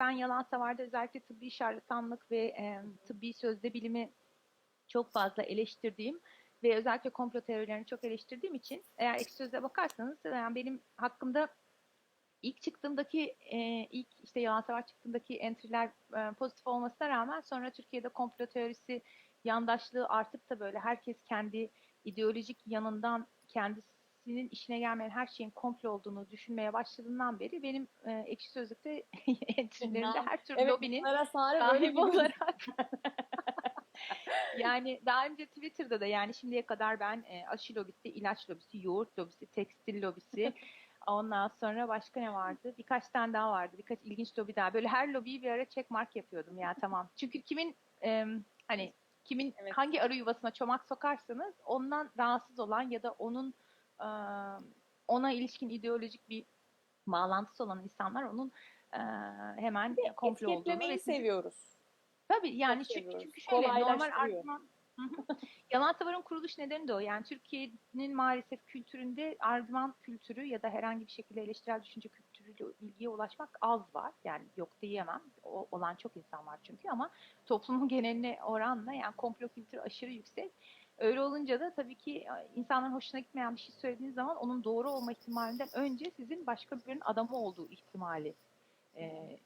ben yalan savarda özellikle tıbbi şarlatanlık ve e, tıbbi sözde bilimi çok fazla eleştirdiğim ve özellikle komplo teorilerini çok eleştirdiğim için eğer ekşi sözlüğe bakarsanız yani benim hakkımda ilk çıktığımdaki e, ilk işte yalan savar çıktığımdaki entry'ler e, pozitif olmasına rağmen sonra Türkiye'de komplo teorisi yandaşlığı artıp da böyle herkes kendi ideolojik yanından kendisinin işine gelmeyen her şeyin komplo olduğunu düşünmeye başladığından beri benim e, ekşi sözlükte entry'lerimde her türlü Evet, lobinin bir olarak yani daha önce Twitter'da da yani şimdiye kadar ben e, aşı lobisi, ilaç lobisi, yoğurt lobisi, tekstil lobisi ondan sonra başka ne vardı? Birkaç tane daha vardı. Birkaç ilginç lobi daha. Böyle her lobiyi bir ara checkmark yapıyordum ya tamam. Çünkü kimin e, hani kimin Evet. hangi arı yuvasına çomak sokarsanız ondan rahatsız olan ya da onun ona ilişkin ideolojik bir bağlantısı olan insanlar onun hemen komplo olduğunu etiketlemeyi seviyoruz. Tabii yani Çok çünkü, seviyoruz. çünkü şöyle normal Kolaylaştırıyor. Yalan Savar'ın kuruluş nedeni de o. Yani Türkiye'nin maalesef kültüründe argüman kültürü ya da herhangi bir şekilde eleştirel düşünce kültürüyle bilgiye ulaşmak az var. Yani yok diyemem. O, olan çok insan var çünkü ama toplumun geneline oranla yani komplo kültürü aşırı yüksek. Öyle olunca da tabii ki e, insanların hoşuna gitmeyen bir şey söylediğiniz zaman onun doğru olma ihtimalinden önce sizin başka birinin adamı olduğu ihtimali e,